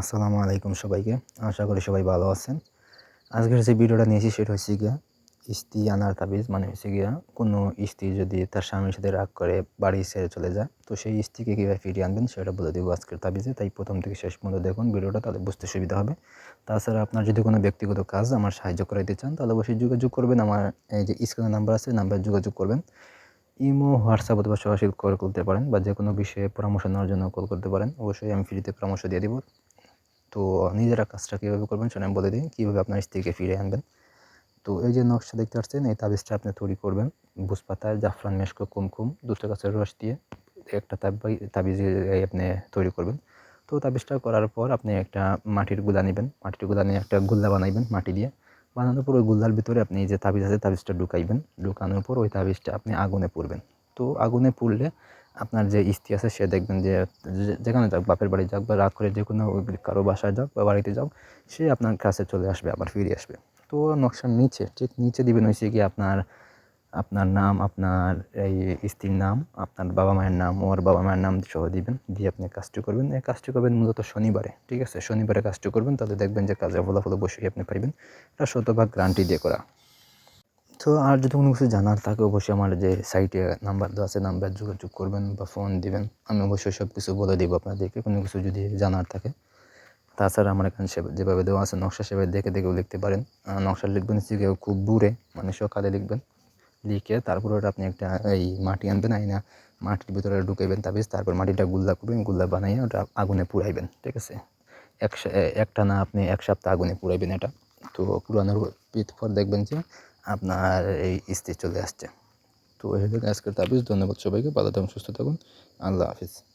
আসসালামু আলাইকুম সবাইকে। আশা করি সবাই ভালো আছেন। আজকের যে ভিডিওটা নিয়েছি সেটা হচ্ছে গিয়া স্ত্রী আনার তাবিজ মানে হচ্ছে গিয়া কোনো স্ত্রী যদি তার স্বামীর সাথে রাগ করে বাড়ি ছেড়ে চলে যায়, তো সেই স্ত্রীকে কীভাবে ফিরিয়ে আনবেন সেটা বলে দেবো আজকের তাবিজে। তাই প্রথম থেকে শেষ পর্যন্ত দেখুন ভিডিওটা, তাহলে বুঝতে সুবিধা হবে। তাছাড়া আপনার যদি কোনো ব্যক্তিগত কাজ আমার সাহায্য করাইতে চান, তাহলে অবশ্যই যোগাযোগ করবেন। আমার এই যে স্ক্রিনের নাম্বার আছে নাম্বার যোগাযোগ করবেন। ইমো, হোয়াটসঅ্যাপ অথবা সরাসরি কল করতে পারেন বা যে কোনো বিষয়ে পরামর্শ নেওয়ার জন্য কল করতে পারেন। অবশ্যই আমি ফ্রিতে পরামর্শ দিয়ে দিব। তো নিজেরা কাজটা কীভাবে করবেন সেটা আমি বলে দিই, কীভাবে আপনার স্ত্রীকে ফিরে আনবেন। তো এই যে নকশা দেখতে পাচ্ছেন, এই তাবিজটা আপনি তৈরি করবেন। বুসপাতায় জাফরান, মেশকো, কুমকুম, দুটো গাছের রস দিয়ে একটা তাবি তাবিজ আপনি তৈরি করবেন। তো তাবিজটা করার পর আপনি একটা মাটিরগুলা নেবেন। মাটিরগুলা নিয়ে একটা গুল্লা বানাইবেন মাটি দিয়ে। বানানোর পর ওই গুল্লার ভিতরে আপনি যে তাবিজ আছে, তাবিজটা ঢুকাইবেন। ঢুকানোর পর ওই তাবিজটা আপনি আগুনে পুড়বেন। তো আগুনে পুড়লে আপনার যে স্ত্রী আছে, সে দেখবেন যে যেখানে যাক, বাপের বাড়ি যাক বা রাগ করে যে কোনো কারও বাসায় যাক বা বাড়িতে যাক, সে আপনার কাছে চলে আসবে, আবার ফিরে আসবে। তো নকশার নিচে, ঠিক নিচে দিবেন হচ্ছে কি আপনার আপনার নাম, আপনার এই স্ত্রীর নাম, আপনার বাবা মায়ের নাম, ওর বাবা মায়ের নাম সহ দিবেন, দিয়ে আপনি কাজটি করবেন। এই কাজটি করবেন মূলত শনিবারে, ঠিক আছে? শনিবারে কাজটি করবেন তাহলে দেখবেন যে কাজের ফলাফল অবশ্যই আপনি পাইবেন। এটা শতভাগ গ্যারান্টি দিয়ে করা। তো আর যদি কোনো কিছু জানার থাকে, অবশ্যই আমার যে সাইটে নাম্বার দেওয়া আছে নাম্বার যোগাযোগ করবেন বা ফোন দিবেন। আমি অবশ্যই সব কিছু বলে দিব আপনাদেরকে, কোনো কিছু যদি জানার থাকে। তাছাড়া আমার এখানে সেবা, যেভাবে দেওয়া আছে, নকশা সেভাবে দেখে দেখেও লিখতে পারেন। নকশা লিখবেন গিয়ে খুব দূরে মানে সকালে লিখবেন। লিখে তারপর ওটা আপনি একটা, এই মাটি আনবেন আইনা মাটির ভিতরে ঢুকাইবেন তাবিজ তারপর মাটিটা গুল্লা করবেন, গুল্লা বানাইয়ে ওটা আগুনে পুড়াইবেন, ঠিক আছে? এক একটা না আপনি এক সপ্তাহ আগুনে পুড়াইবেন এটা। তো পুরানোর পর দেখবেন যে আপনার এই স্ত্রী চলে আসছে। তো এই হলো আজকের তাবিজ। ধন্যবাদ সবাইকে। ভালো থাকুন, সুস্থ থাকুন। আল্লাহ হাফিজ।